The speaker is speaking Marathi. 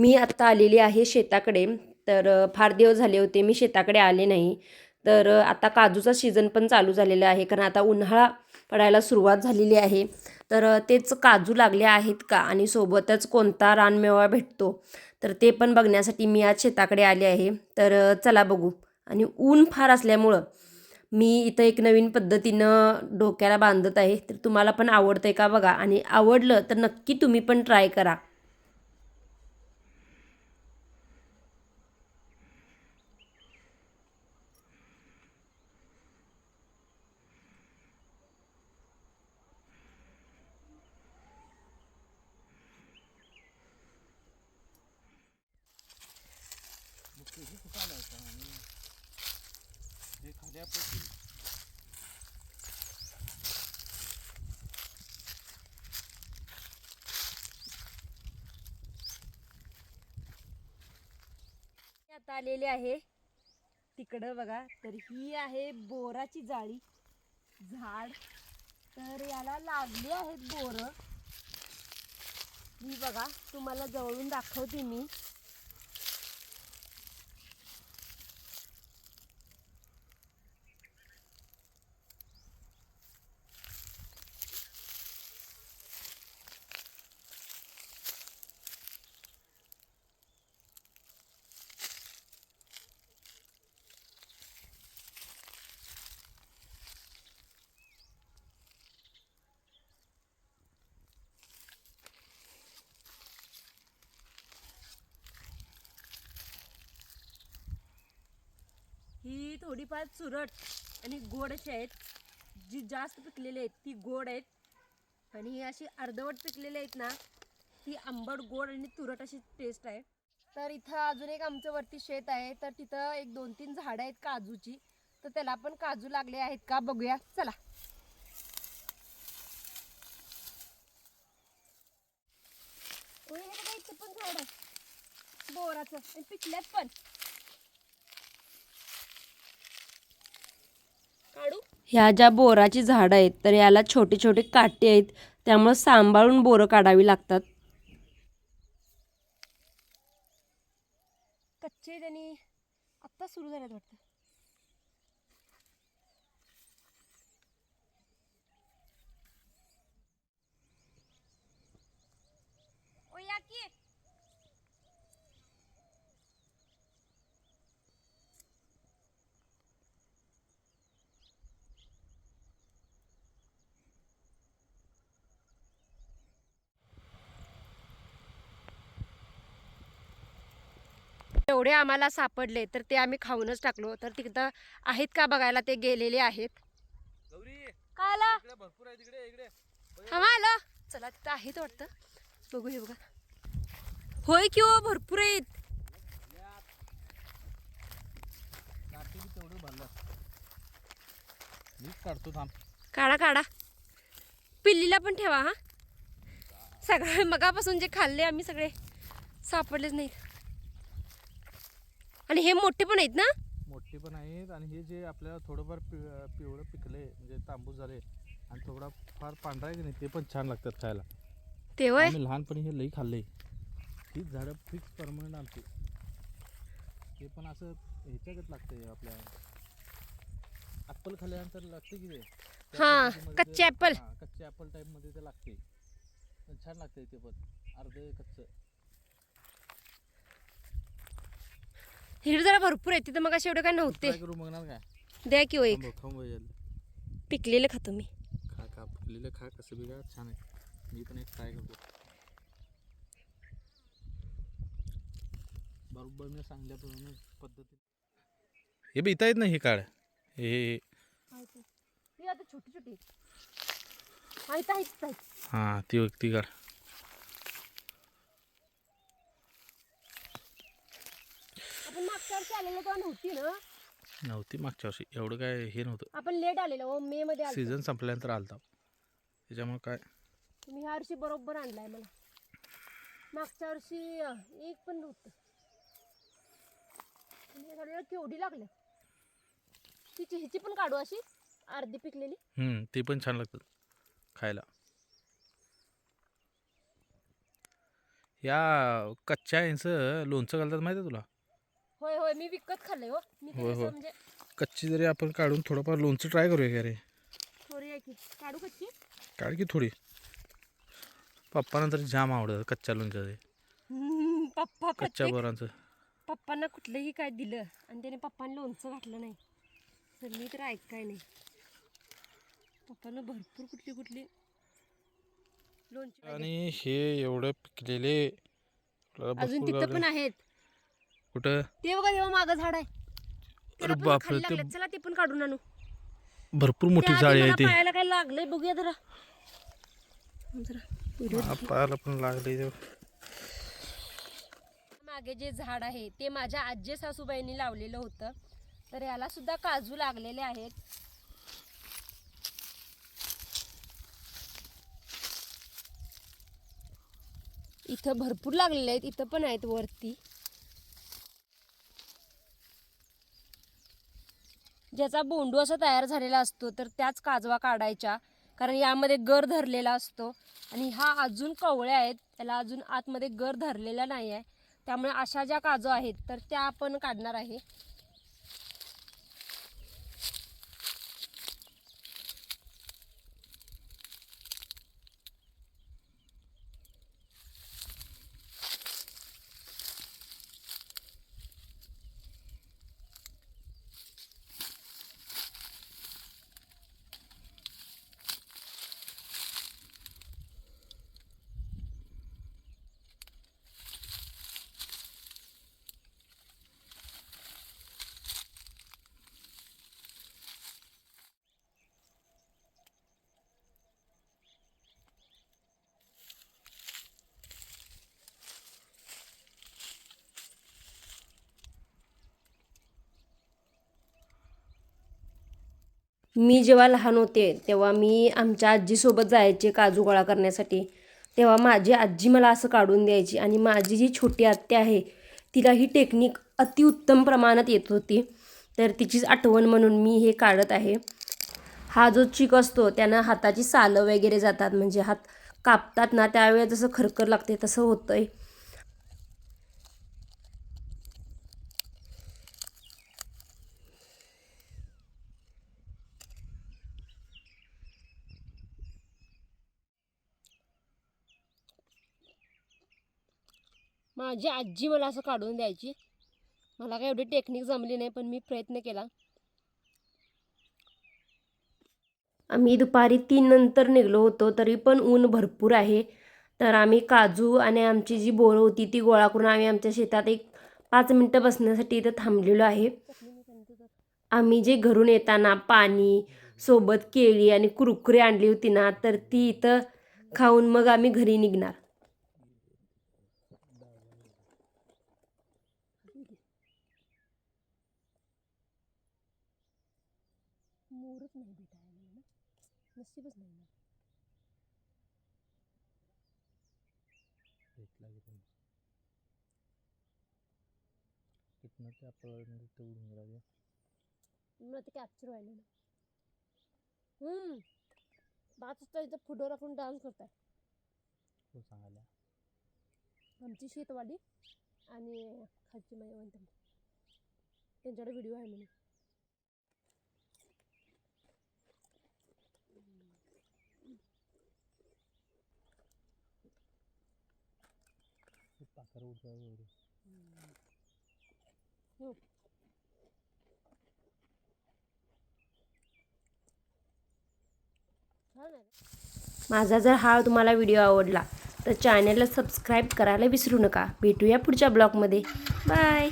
मी आत्ता आलेली आहे शेताकडे. तर फार दिवस झाले होते मी शेताकडे आले नाही. तर आता काजूचा सीझन पण चालू झालेला आहे. कारण आता उन्हाळा पडायला सुरुवात झालेली आहे. तर तेच काजू लागले आहेत का? आणि सोबतच कोणता रानमेवा भेटतो? तर ते पण बघण्यासाठी मी आज शेताकडे आले आहे. तर चला बघू. आणि ऊन फार असल्यामुळं मी इथं एक नवीन पद्धतीनं डोक्याला बांधत आहे. तर तुम्हाला पण आवडतं आहे का बघा? आणि आवडलं तर नक्की तुम्ही पण ट्राय करा. आता आलेले आहे. तिकडं बघा तर ही आहे बोराची जाळी. झाड. तर याला लागली आहेत बोर. ही बघा तुम्हाला जवळून दाखवते मी ही थोडीफार चुरट आणि गोड अशी आहेत. जी जास्त पिकलेली आहेत ती गोड आहेत. आणि ही अशी अर्धवट पिकलेली आहेत ना ती आंबट गोड आणि तुरट अशी टेस्ट आहे. तर इथं अजून एक आमचं वरती शेत आहे. तर तिथं एक दोन तीन झाडं आहेत काजूची. तर त्याला पण काजू लागले आहेत का बघूया. चला. हे पण झाड बोराचं. पिकल्यात पण काढू ह्या ज्या बोराची झाडं आहेत तर याला छोटे छोटे काटे आहेत त्यामुळं सांभाळून बोरं काढावी लागतात. कच्चे त्यांनी आत्ता सुरू झाल्यात वाटतं. ओ की. एवढे आम्हाला सापडले तर ते आम्ही खाऊनच टाकलो. तर तिथं आहेत का बघायला ते गेलेले आहेत. काय आला? तिकडे हा चला तिथं आहेत वाटतं. बघू हे बघा. होय की हो भरपूर आहेत. काढतो थांब. काढा काढा. पिल्लीला पण ठेवा हा. सगळे मगापासून जे खाल्ले आम्ही सगळे सापडलेच नाही आणि हे मोठे पण आहेत ना? मोठे पण आहेत आणि हे जे आपल्याला थोडंफार पि- पिवळं पिकले म्हणजे तांबूस झाले आणि थोडा फार पांढरा आहे की नाही ते पण छान लागतात खायला. ते आम्ही लहानपणी हे लई खाल्ले हीच झाडं फिक्स परमनंट आमची. ते पण असं ह्याच्यागत लागते आपल्या. ॲपल खाल्ल्यानंतर लागते की ते त्या हा, पद्धतीमध्ये ते- कच्चे apple. हा, कच्चे ॲपल टाईपमध्ये ते लागते पण छान लागते ते पण. अर्धे कच्चं. हिर जरा भरपूर आहे तिथं मग असे एवढे काय नव्हते. करू बघणार काय? द्या की हो एक. थांब. पिकलेलं खातो मी खा खा पिकलेलं खा कसं बी खा छान आहे. मी पण एक ट्राय करतो. बरोबर मी सांगल्याप्रमाणे पद्धती हे बी इथं आहेत ना हे काढ. हे आता छोटी छोटी आहेत. आहेत आहेत हां ती ती काढ आपण मागच्या वर्षी आलेलो तेव्हा नव्हती ना. नव्हती मागच्या वर्षी एवढं काय हे नव्हतं. आपण लेट आलेलो मे मध्ये आलो सीझन संपल्यानंतर आलता. त्याच्यामुळे काय? तुम्ही ह्या वर्षी बरोबर आणलाय मला. मागच्या वर्षी एक पण नव्हतं. आणि केवढी लागले? तिची ह्याची पण काढू अशी अर्धी पिकलेली. हम्म, ते पण छान लागतात खायला. या कच्च्या यांचं लोणचं घालतात माहिती आहे तुला? होय मी विकत खाल्लंय हो. मी ते होय, असं होय. म्हणजे कच्ची जरी आपण काढून थोडंफार लोणचं ट्राय करूया का रे थोडी आहे की. काढू कच्ची? काढ की थोडी. पप्पांना तर जाम आवडतं कच्च्या लोणच्याचे पप्पा कच्च्या प्रत्येक बोरांचं पप्पांना कुठलंही काय दिलं आणि त्याने पप्पांनी लोणचं घातलं नाही तर मी तर ऐकाय नाही. पप्पांना भरपूर कुठली कुठली लोणची. आणि हे एवढं पिकलेले आपल्याला अजून भरपूर तिथं पण. आहेत. कुठं? ते बघा तेव्हा मागं झाड आहे. त्याला पण बापरे, खाली ते- लागलेत. चला ते पण काढून आणू. भरपूर मोठी जाळी आहे ती. पायाला काय लागलंय बघूया जरा. जरा हा, पायाला पण लागले ते. मागे जे झाड आहे ते माझ्या आजी सासूबाईंनी लावलेलं होतं. तर याला सुद्धा काजू लागलेले आहेत. इथं भरपूर लागलेले आहेत इथं पण आहेत वरती. ज्याचा बोंडू असा तयार झालेला असतो तर त्याच काजवा काढायच्या. कारण यामध्ये गर धरलेला असतो. आणि हा अजून कवळ्या आहेत. त्याला अजून आतमध्ये गर धरलेला नाही आहे त्यामुळे अशा ज्या काजू आहेत तर त्या आपण काढणार आहे. मी जेव्हा लहान होते तेव्हा मी आमच्या आजीसोबत जायचे काजू गोळा करण्यासाठी. तेव्हा माझी आजी मला असं काढून द्यायची आणि माझी जी छोटी आत्या आहे तिला ही टेक्निक अतिउत्तम प्रमाणात येत होती. तर तिचीच आठवण म्हणून मी हे काढत आहे. हा जो चिक असतो त्यानं हाताची सालं वगैरे जातात म्हणजे हात कापतात ना त्यावेळेस जसं खरखर लागते तसं होतं आहे माझी आजी मला असं काढून द्यायची. मला काय एवढी टेक्निक जमली नाही पण मी प्रयत्न केला. आम्ही दुपारी तीन नंतर निघलो होतो तरी पण ऊन भरपूर आहे. तर आम्ही काजू आणि आमची जी बोरं होती ती गोळा करून आम्ही आमच्या शेतात एक पाच मिनटं बसण्यासाठी इथं थांबलेलो आहे. आम्ही जे घरून येताना पाणी सोबत केळी आणि कुरकुरे आणली होती ना तर ती इथं खाऊन मग आम्ही घरी निघणार मोरच नाही भेटायला मला ना नशीबच नाही ना. भेटला ते आपल्याला. मला ते. कॅप्चर व्हायला ना हम्म. बात असता इथं आपण डान्स करताय. सांगायला? आमची शेतवाडी आणि खालची माझी म्हणते त्यांच्याकडे व्हिडिओ आहे म्हणे ते पाखरं उडतात वगैरे. हो. माझा जर हा तुम्हाला व्हिडिओ आवडला तर चॅनलला सबस्क्राईब करायला विसरू नका. भेटूया पुढच्या ब्लॉगमध्ये बाय